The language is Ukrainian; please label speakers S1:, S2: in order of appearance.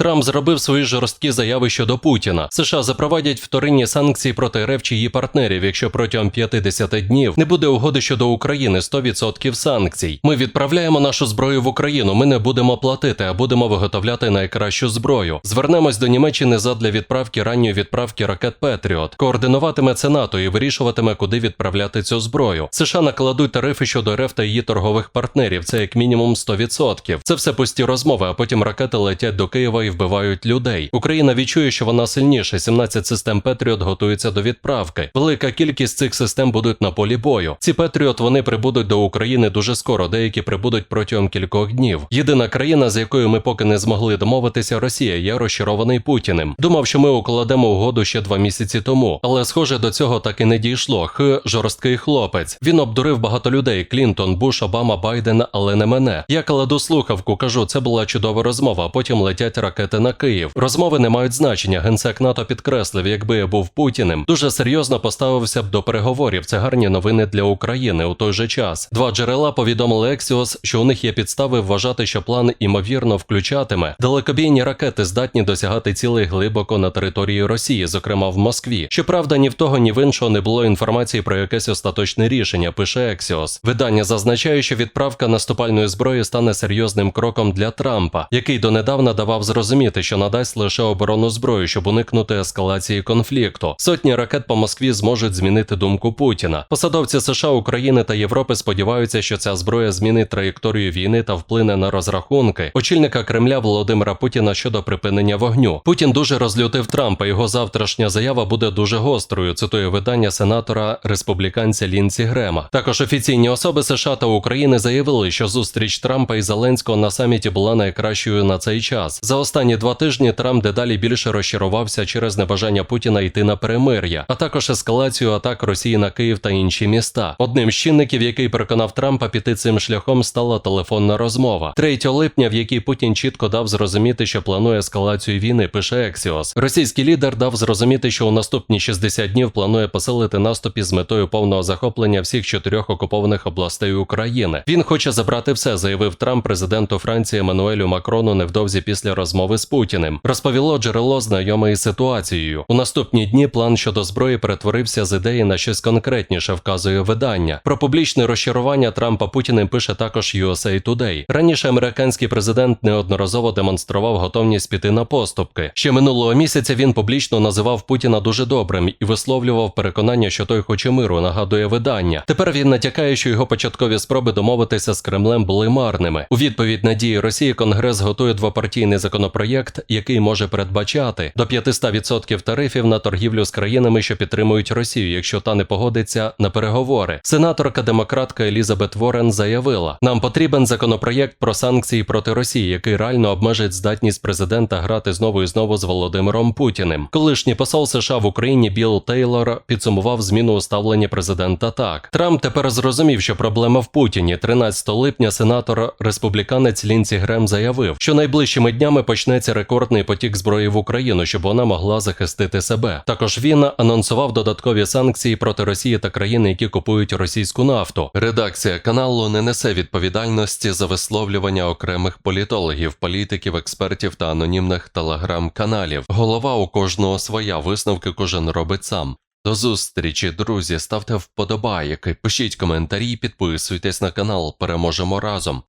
S1: Трамп зробив свої жорсткі заяви щодо Путіна. США запровадять вторинні санкції проти РФ чи її партнерів, якщо протягом 50 днів не буде угоди щодо України 100% санкцій. Ми відправляємо нашу зброю в Україну. Ми не будемо платити, а будемо виготовляти найкращу зброю. Звернемось до Німеччини задля відправки ранньої відправки ракет Петріот. Координуватиме це НАТО і вирішуватиме, куди відправляти цю зброю. США накладуть тарифи щодо РФ та її торгових партнерів. Це як мінімум 100%. Це все пусті розмови, а потім ракети летять до Києва і вбивають людей. Україна відчує, що вона сильніша. 17 систем Петріот готуються до відправки. Велика кількість цих систем будуть на полі бою. Ці Петріот вони прибудуть до України дуже скоро. Деякі прибудуть протягом кількох днів. Єдина країна, з якою ми поки не змогли домовитися, Росія. Я розчарований Путіним. Думав, що ми укладемо угоду ще два місяці тому, але схоже до цього так і не дійшло. Х жорсткий хлопець. Він обдурив багато людей: Клінтон, Буш, Обама, Байден, але не мене. Я кладу слухавку, кажу, це була чудова розмова. Потім летять ракети на Київ. Розмови не мають значення. Генсек НАТО підкреслив, якби я був Путіним, дуже серйозно поставився б до переговорів. Це гарні новини для України у той же час. Два джерела повідомили Ексіос, що у них є підстави вважати, що план імовірно включатиме далекобійні ракети, здатні досягати цілей глибоко на території Росії, зокрема в Москві. Щоправда, ні в того, ні в іншого не було інформації про якесь остаточне рішення. Пише Ексіос. Видання зазначає, що відправка наступальної зброї стане серйозним кроком для Трампа, який донедавна давав зрозуміти, що надасть лише оборонну зброю, щоб уникнути ескалації конфлікту. Сотні ракет по Москві зможуть змінити думку Путіна. Посадовці США, України та Європи сподіваються, що ця зброя змінить траєкторію війни та вплине на розрахунки очільника Кремля Володимира Путіна щодо припинення вогню. Путін дуже розлютив Трампа. Його завтрашня заява буде дуже гострою. Цитує видання сенатора республіканця Лінсі Грема. Також офіційні особи США та України заявили, що зустріч Трампа і Зеленського на саміті була найкращою на цей час. За останні два тижні Трамп дедалі більше розчарувався через небажання Путіна йти на перемир'я, а також ескалацію атак Росії на Київ та інші міста. Одним з чинників, який переконав Трампа піти цим шляхом, стала телефонна розмова 3 липня, в якій Путін чітко дав зрозуміти, що планує ескалацію війни. Пише Ексіос. Російський лідер дав зрозуміти, що у наступні 60 днів планує посилити наступ із метою повного захоплення всіх чотирьох окупованих областей України. Він хоче забрати все, заявив Трамп президенту Франції Еммануелю Макрону невдовзі після розмови з Путіним. Розповіло джерело знайоме із ситуацією. У наступні дні план щодо зброї перетворився з ідеї на щось конкретніше, вказує видання. Про публічне розчарування Трампа Путіним пише також USA Today. Раніше американський президент неодноразово демонстрував готовність піти на поступки. Ще минулого місяця він публічно називав Путіна дуже добрим і висловлював переконання, що той хоче миру. Нагадує видання. Тепер він натякає, що його початкові спроби домовитися з Кремлем були марними. У відповідь на дії Росії Конгрес готує двопартійний законопроєкт, який може передбачати до 500% тарифів на торгівлю з країнами, що підтримують Росію, якщо та не погодиться на переговори. Сенаторка демократка Елізабет Ворен заявила: нам потрібен законопроєкт про санкції проти Росії, який реально обмежить здатність президента грати знову і знову з Володимиром Путіним. Колишній посол США в Україні Білл Тейлор підсумував зміну у ставленні президента так. Трамп тепер зрозумів, що проблема в Путіні. 13 липня сенатор республіканець Лінсі Грем заявив, що найближчими днями почнеться рекордний потік зброї в Україну, щоб вона могла захистити себе. Також він анонсував додаткові санкції проти Росії та країн, які купують російську нафту. Редакція каналу не несе відповідальності за висловлювання окремих політологів, політиків, експертів та анонімних телеграм-каналів. Голова у кожного своя висновки кожен робить сам. До зустрічі, друзі. Ставте вподобайки, пишіть коментарі, підписуйтесь на канал. Переможемо разом.